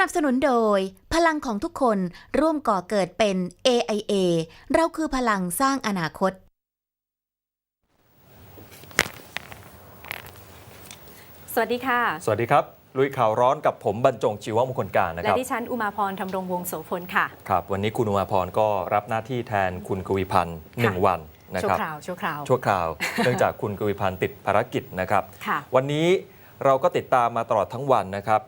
นับสนุนโดย พลังของทุกคนร่วมก่อเกิดเป็น AIA เราคือพลังสร้างอนาคต สวัสดีค่ะ สวัสดีครับ ลุยข่าวร้อนกับผมบรรจงชีวมงคลการนะคและรับดิฉันอุมาพรทำรงวงศ์โสพลค่ะ ครับ วันนี้คุณอุมาพรก็รับหน้าที่แทนคุณกวีพันธ์หนึ่งค่ะ วันนะชั่วครับ คราวชั่วคราว ชั่วคราว เนื่องจากคุณกวีพันธ์ติดภารกิจนะครับ ค่ะ วันนี้เราก็ติดตามมาตลอดทั้งวันนะครับ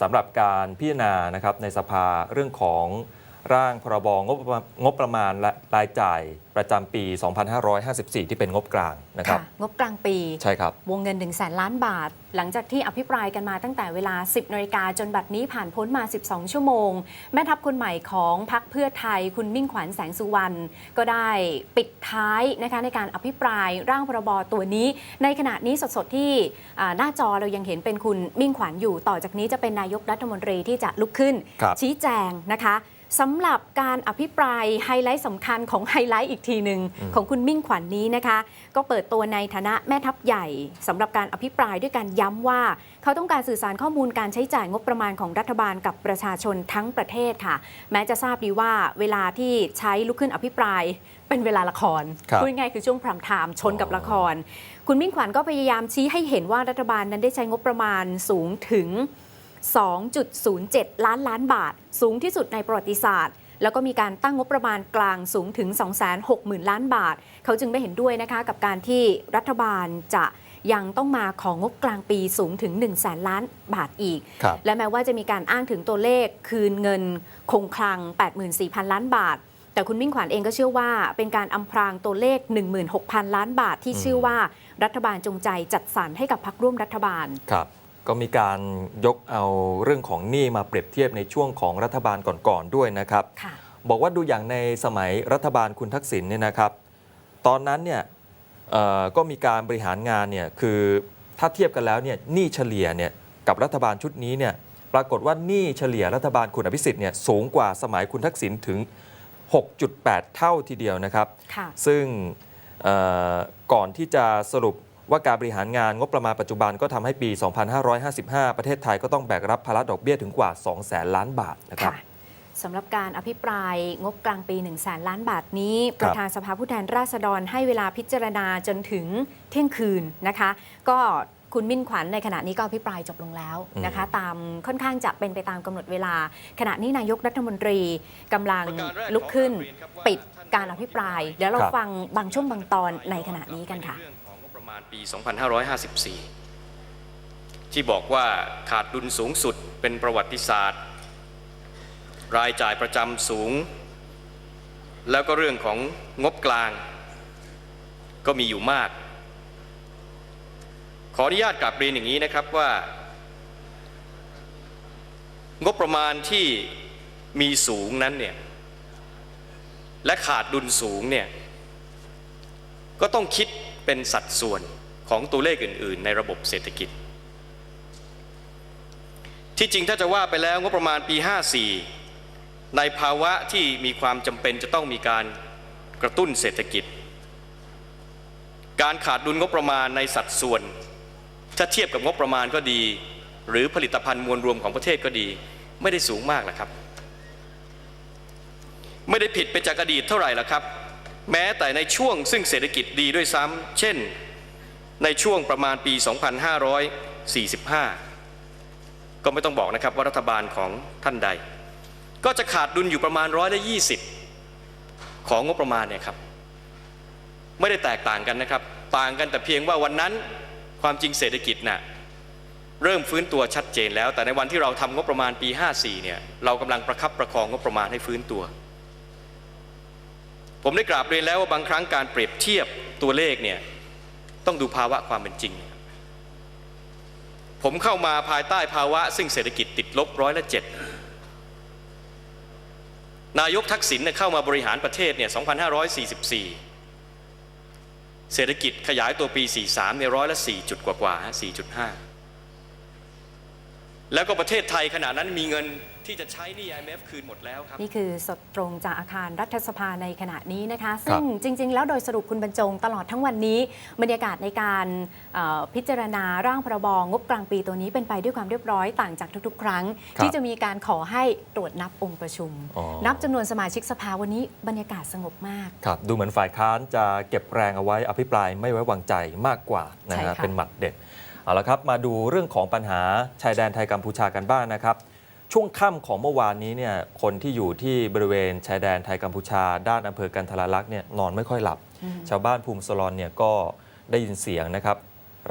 สำหรับการพิจารณานะครับในสภาเรื่องของ ร่างพรบงบประมาณงบประมาณและรายจ่ายประจำปี 2554 ที่เป็นงบกลางนะครับค่ะงบกลางปีใช่ครับวงเงิน1 0 0 0 0แสนล้านบาท หลังจากที่อภิปรายกันมาตั้งแต่เวลา 10นาฬิกาจนบัดนี้ผ่านพ้นมา 12 ชั่วโมง แม่ทัพคนใหม่ของพักเพื่อไทยคุณมิ่งขวัญแสงสุวรรณก็ได้ปิดท้ายนะคะในการอภิปรายร่างพรบตัวนี้ ในขณะนี้สดๆที่อ่าหน้าจอเรายังเห็นเป็นคุณมิ่งขวัญอยู่ ต่อจากนี้จะเป็นนายกรัฐมนตรีที่จะลุกขึ้นครับชี้แจงนะคะ สำหรับการอภิปรายไฮไลท์สำคัญของไฮไลท์อีกทีหนึ่งของคุณมิ่งขวัญนนี้นะคะ ก็เปิดตัวในฐานะแม่ทัพใหญ่สำหรับการอภิปรายด้วยการย้ำว่า เขาต้องการสื่อสารข้อมูลการใช้จ่ายงบประมาณของรัฐบาลกับประชาชนทั้งประเทศค่ะ แม้จะทราบดีว่าเวลาที่ใช้ลุกขึ้นอภิปรายเป็นเวลาละครครับพูดง่ายๆคือช่วงพรามไทม์ชนกับละคร คุณมิ่งขวัญก็พยายามชี้ให้เห็นว่ารัฐบาลนั้นได้ใช้งบประมาณสูงถึง 2.07 ล้านล้านบาท สูงที่สุดในประวัติศาสตร์แล้วก็มีการตั้งงบประมาณกลางสูงถึง 260,000 ล้านบาท เขาจึงไม่เห็นด้วยนะคะกับการที่รัฐบาลจะยังต้องมาของงบกลางปีสูงถึง 1 0 0 0 0แสนล้านบาทอีกครับและแม้ว่าจะมีการอ้างถึงตัวเลขคืนเงินคงคลัง 84,000 ล้านบาท แต่คุณมิ่งขวัญเองก็เชื่อว่า เป็นการอำพรางตัวเลข 16,000 ล้านบาทที่ชื่อว่ารัฐบาลจงใจจัดสรรให้กับพรรคร่วมรัฐบาลครับ ก็มีการยกเอาเรื่องของหนี้มาเปรียบเทียบในช่วงของรัฐบาลก่อนๆด้วยนะครับค่ะบอกว่าดูอย่างในสมัยรัฐบาลคุณทักษิณเนี่ยนะครับ ตอนนั้นเนี่ยเอ่อก็มีการบริหารงานเนี่ยคือถ้าเทียบกันแล้วเนี่ยหนี้เฉลี่ยเนี่ยกับรัฐบาลชุดนี้เนี่ยปรากฏว่าหนี้เฉลี่ยรัฐบาลคุณอภิสิทธิ์เนี่ยสูงกว่าสมัยคุณทักษิณถึง 6.8 เท่าทีเดียวนะครับค่ะซึ่งเอ่อก่อนที่จะสรุป ว่าการบริหารงานงบประมาณปัจจุบันก็ทำให้ปี 2555 ประเทศไทยก็ต้องแบกรับภาระดอกเบี้ยถึงกว่า2แสนล้านบาทนะครับค่ะสำหรับการอภิปรายงบกลางปี 1 0 0 0 0แสนล้านบาทนี้ ประธานสภาผู้แทนราษฎรให้เวลาพิจารณาจนถึงเที่ยงคืนนะคะ ก็คุณมิ่นขวัญในขณะนี้ก็อภิปรายจบลงแล้วนะคะ ตามค่อนข้างจะเป็นไปตามกำหนดเวลา ขณะนี้นายกรัฐมนตรีกำลังลุกขึ้น ปิดการอภิปราย เดี๋ยวเราครับฟังบางช่วงบางตอนในขณะนี้กันค่ะ ปี 2554 ที่บอกว่าขาดดุลสูงสุดเป็นประวัติศาสตร์ รายจ่ายประจำสูง แล้วก็เรื่องของงบกลาง ก็มีอยู่มาก ขออนุญาตกลับเรียนอย่างนี้นะครับว่า งบประมาณที่มีสูงนั้นเนี่ยและขาดดุลสูงเนี่ยก็ต้องคิด เป็นสัดส่วนของตัวเลขอื่น ๆ ในระบบเศรษฐกิจ ที่จริงถ้าจะว่าไปแล้วงบประมาณปี 54 ในภาวะที่มีความจำเป็นจะต้องมีการกระตุ้นเศรษฐกิจ การขาดดุลงบประมาณในสัดส่วน ถ้าเทียบกับงบประมาณก็ดี หรือผลิตภัณฑ์มวลรวมของประเทศก็ดี ไม่ได้สูงมากหรอกครับ ไม่ได้ผิดไปจากอดีตเท่าไหร่ละครับ แม้แต่ในช่วงซึ่งเศรษฐกิจดีด้วยซ้ำเช่น ในช่วงประมาณปี 2545 ก็ไม่ต้องบอกนะครับว่ารัฐบาลของท่านใด ก็จะขาดดุลอยู่ประมาณร้อยละ20ของงบประมาณเนี่ยครับ ไม่ได้แตกต่างกันนะครับ ต่างกันแต่เพียงว่าวันนั้นความจริงเศรษฐกิจน่ะเริ่มฟื้นตัวชัดเจนแล้ว แต่ในวันที่เราทำงบประมาณปี 54เนี่ยเรากำลังประคับประคองงบประมาณให้ฟื้นตัว ผมได้กราบเรียนแล้วว่าบางครั้งการเปรียบเทียบตัวเลขเนี่ยต้องดูภาวะความเป็นจริง ผมเข้ามาภายใต้ภาวะ ซึ่งเศรษฐกิจติดลบร้อยละเจ็ดนายกทักษิณเเข้ามาบริหารประเทศเนี่ย 2544 เศรษฐกิจขยายตัวปี 43เนี่ยร้อยละ 4 จุดกว่าๆฮะ4.5 แล้วก็ประเทศไทยขณะนั้นมีเงินที่จะใช้หนี่ IMF คืนหมดแล้วครับ นี่คือสดตรงจากอาคารรัฐสภาในขณะนี้นะคะ ซึ่งจริง ๆ แล้วโดยสรุปคุณบรรจงตลอดทั้งวันนี้ บรรยากาศในการเอ่อพิจารณาร่างพรบงบกลางปีตัวนี้เป็นไปด้วยความเรียบร้อยต่างจากทุก ๆ ครั้งครับที่จะมีการขอให้ตรวจนับองค์ประชุมอ๋อนับจำนวนสมาชิกสภาวันนี้บรรยากาศสงบมากครับดูเหมือนฝ่ายค้านจะเก็บแรงเอาไว้อภิปรายไม่ไว้วางใจมากกว่านะใช่ฮะค่ะเป็นหมัดเด็ด เอาละครับมาดูเรื่องของปัญหาชายแดนไทยกัมพูชากันบ้างนะครับ ช่วงค่ำของเมื่อวานนี้เนี่ยคนที่อยู่ที่บริเวณชายแดนไทยกัมพูชา ด้านอำเภอกันทรลักษณ์เนี่ยนอนไม่ค่อยหลับอืมชาวบ้านภูมิสลอนเนี่ยก็ได้ยินเสียงนะครับ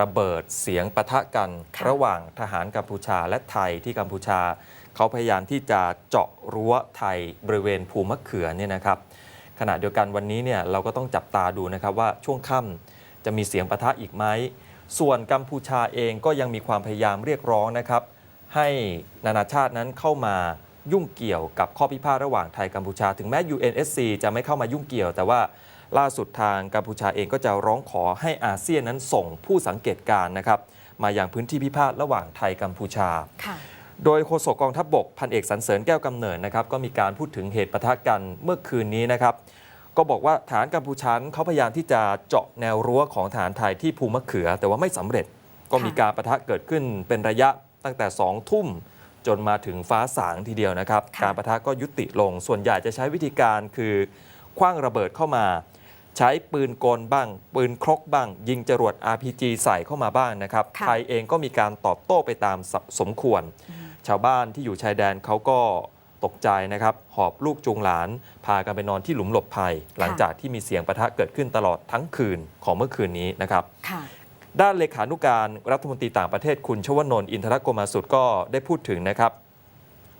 ระเบิดเสียงปะทะกันค่ะ ระหว่างทหารกัมพูชาและไทยที่กัมพูชา เขาพยายามที่จะเจาะรั้วไทยบริเวณภูมะเขือเนี่ยนะครับ ขณะเดียวกันวันนี้เนี่ยเราก็ต้องจับตาดูนะครับว่าช่วงค่ำจะมีเสียงปะทะอีกไหม ส่วนกัมพูชาเองก็ยังมีความพยายามเรียกร้องนะครับ ให้นานาชาตินั้นเข้ามายุ่งเกี่ยวกับข้อพิพาทระหว่างไทยกัมพูชา ถึงแม้ UNSC จะไม่เข้ามายุ่งเกี่ยว แต่ว่าล่าสุดทางกัมพูชาเองก็จะร้องขอให้อาเซียนนั้นส่งผู้สังเกตการณ์นะครับ มาอย่างพื้นที่พิพาทระหว่างไทยกัมพูชาค่ะโดยโฆษกกองทัพบบกพันเอกสรรเสริญแก้วกำเนิดนะครับก็มีการพูดถึงเหตุปะทะกันเมื่อคืนนี้นะครับ ก็บอกว่าฐานกัมพูชาเขาพยายามที่จะเจาะแนวรั้วของฐานไทยที่ภูมะเขือ แต่ว่าไม่สำเร็จก็มีการปะทะเกิดขึ้นเป็นระยะตั้งแต่2ทุ่มจนมาถึงฟ้าสางทีเดียวนะครับค่ะการปะทะก็ยุติลง ส่วนใหญ่จะใช้วิธีการคือคว้างระเบิดเข้ามา ใช้ปืนกลบ้าง ปืนครกบ้าง ยิงจรวด RPG ใส่เข้ามาบ้างนะครับค่ะไทยเองก็มีการตอบโต้ไปตามสสมควร ชาวบ้านที่อยู่ชายแดนเขาก็ ตกใจนะครับ หอบลูกจูงหลาน พากันไปนอนที่หลุมหลบภัย หลังจากที่มีเสียงประทะเกิดขึ้นตลอดทั้งคืนของเมื่อคืนนี้นะครับค่ะด้านเลขานุการรัฐมนตรีต่างประเทศคุณชวนนท์อินทรโกมาสุดก็ได้พูดถึงนะครับ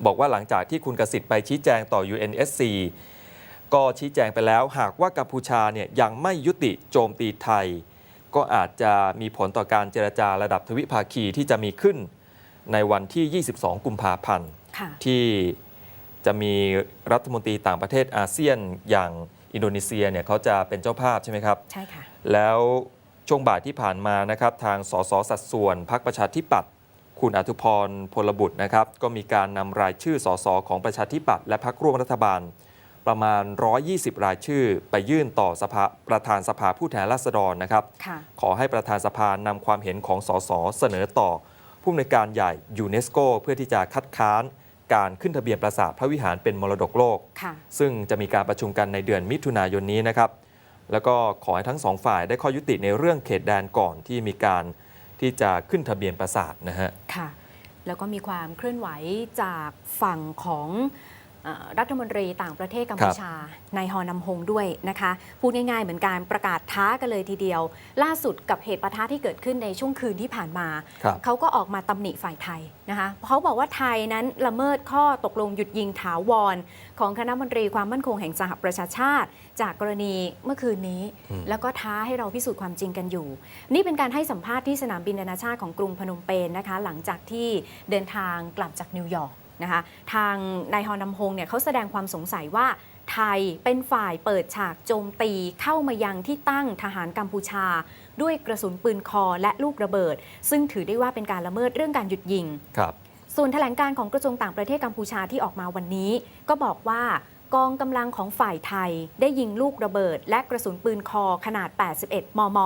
บอกว่าหลังจากที่คุณกสิทธิ์ไปชี้แจงต่อ UNSC ก็ชี้แจงไปแล้วหากว่ากัมพูชาเนี่ยยังไม่ยุติโจมตีไทย ก็อาจจะมีผลต่อการเจรจาระดับทวิภาคีที่จะมีขึ้นในวันที่ 22 กุมภาพันธ์ค่ะที่ จะมีรัฐมนตรีต่างประเทศอาเซียนอย่างอินโดนีเซียเนี่ยเขาจะเป็นเจ้าภาพใช่ไหมครับ ใช่ค่ะ แล้วช่วงบ่ายที่ผ่านมานะครับทางสสสัดส่วนพรรคประชาธิปัตย์คุณอธุพรพลบุตรนะครับ ก็มีการนำรายชื่อสสของประชาธิปัตย์และพรรคร่วมรัฐบาล ประมาณ 120 รายชื่อ ไปยื่นต่อสภาประธานสภาผู้แทนราษฎรนะครับค่ะขอให้ประธานสภานำความเห็นของสสเสนอต่อผู้อำนวยการใหญ่ยูเนสโกเพื่อที่จะคัดค้าน การขึ้นทะเบียนปราสาทพระวิหารเป็นมรดกโลกค่ะซึ่งจะมีการประชุมกันในเดือนมิถุนายนนี้นะครับแล้วก็ขอให้ทั้งสองฝ่ายได้ข้อยุติในเรื่องเขตแดนก่อนที่มีการที่จะขึ้นทะเบียนปราสาทนะฮะค่ะแล้วก็มีความเคลื่อนไหวจากฝั่งของเอ่อ รัฐมนตรีต่างประเทศกัมพูชาในฮอนำฮงด้วยนะคะ พูดง่ายๆ เหมือนการประกาศท้ากันเลยทีเดียว ล่าสุดกับเหตุปะทะที่เกิดขึ้นในช่วงคืนที่ผ่านมาครับเขาก็ออกมาตำหนิฝ่ายไทยนะคะเขาบอกว่าไทยนั้นละเมิดข้อตกลงหยุดยิงถาวร ของคณะมนตรีความมั่นคงแห่งสหประชาชาติ จากกรณีเมื่อคืนนี้อืมแล้วก็ท้าให้เราพิสูจน์ความจริงกันอยู่ นี่เป็นการให้สัมภาษณ์ที่สนามบินนานาชาติของกรุงพนมเปญนะคะ หลังจากที่เดินทางกลับจากนิวยอร์ก นะคะทางนายฮอนนำฮงเนี่ยเขาแสดงความสงสัยว่าไทยเป็นฝ่ายเปิดฉากโจมตีเข้ามายังที่ตั้งทหารกัมพูชา ด้วยกระสุนปืนคอและลูกระเบิด ซึ่งถือได้ว่าเป็นการละเมิดเรื่องการหยุดยิงครับส่วนแถลงการของกระทรวงต่างประเทศกัมพูชาที่ออกมาวันนี้ ก็บอกว่ากองกำลังของฝ่ายไทยได้ยิงลูกระเบิด และกระสุนปืนคอขนาด 81 มม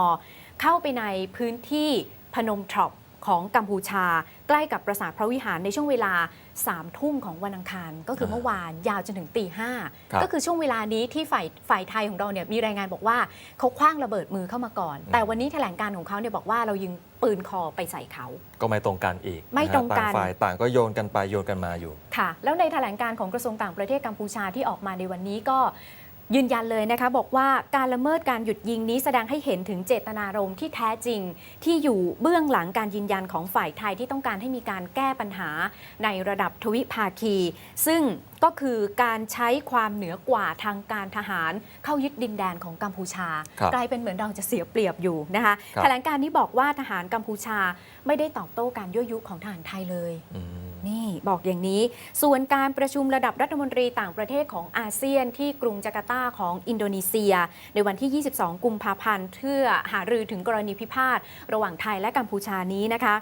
เข้าไปในพื้นที่พนมทรอป ของกัมพูชา ใกล้กับปราสาทพระวิหารในช่วงเวลา3ทุ่มของวันอังคาร ก็คือเมื่อวานยาวจนถึงตีห้าครับก็คือช่วงเวลานี้ที่ฝ่ายฝ่ายไทยของเราเนี่ยมีรายงานบอกว่าเขาคว้างระเบิดมือเข้ามาก่อน แต่วันนี้แถลงการของเขาเนี่ยบอกว่าเรายิงปืนคอไปใส่เขา ก็ไม่ตรงกันอีก ไม่ตรงกันะฮะต่างฝ่ายต่างก็โยนกันไปโยนกันมาอยู่ ค่ะ แล้วในแถลงการของกระทรวงต่างประเทศกัมพูชาที่ออกมาในวันนี้ก็ ยืนยันเลยนะคะบอกว่าการละเมิดการหยุดยิงนี้แสดงให้เห็นถึงเจตนารมณ์ที่แท้จริง ที่อยู่เบื้องหลังการยืนยันของฝ่ายไทยที่ต้องการให้มีการแก้ปัญหาในระดับทวิภาคี ซึ่งก็คือการใช้ความเหนือกว่าทางการทหารเข้ายึดดินแดนของกัมพูชาครับกลายเป็นเหมือนเราจะเสียเปรียบอยู่นะคะครับแถลงการนี้บอกว่าทหารกัมพูชาไม่ได้ตอบโต้การยั่วยุของทหารไทยเลยอืม นี่บอกอย่างนี้ ส่วนการประชุมระดับรัฐมนตรีต่างประเทศของอาเซียนที่กรุงจาการ์ตาของอินโดนีเซีย ในวันที่ 22 กุมภาพันธ์เพื่อหารือถึงกรณีพิพาทระหว่างไทยและกัมพูชานี้นะคะ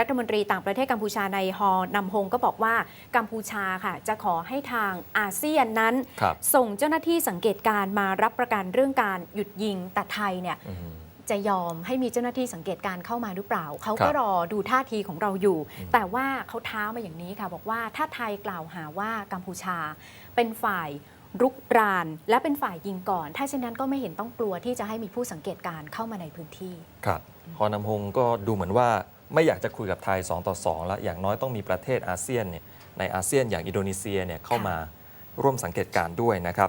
รัฐมนตรีต่างประเทศกัมพูชาในฮอนำฮงก็บอกว่ากัมพูชาค่ะ จะขอให้ทางอาเซียนนั้นครับส่งเจ้าหน้าที่สังเกตการณ์มารับประกันเรื่องการหยุดยิงแต่ไทยเนี่ยอืม จะยอมให้มีเจ้าหน้าที่สังเกตการณ์เข้ามาหรือเปล่า เขาครัก็บรอดูท่าทีของเราอยู่อืมแต่ว่าเขาท้ามาอย่างนี้ค่ะ บอกว่าถ้าไทยกล่าวหาว่ากัมพูชาเป็นฝ่ายรุกราน และเป็นฝ่ายยิงก่อน ถ้าเช่นนั้นก็ไม่เห็นต้องกลัวที่จะให้มีผู้สังเกตการณ์เข้ามาในพื้นที่ ครับฮอนำฮงก็ดูเหมือนว่าไม่อยากจะคุยกับไทย 2 ต่อ 2 แล้วอย่างน้อยต้องมีประเทศอาเซียนเนี่ยในอาเซียนอย่างอินโดนีเซียเนี่ยเข้ามาร่วมสังเกตการณ์ด้วยนะครับ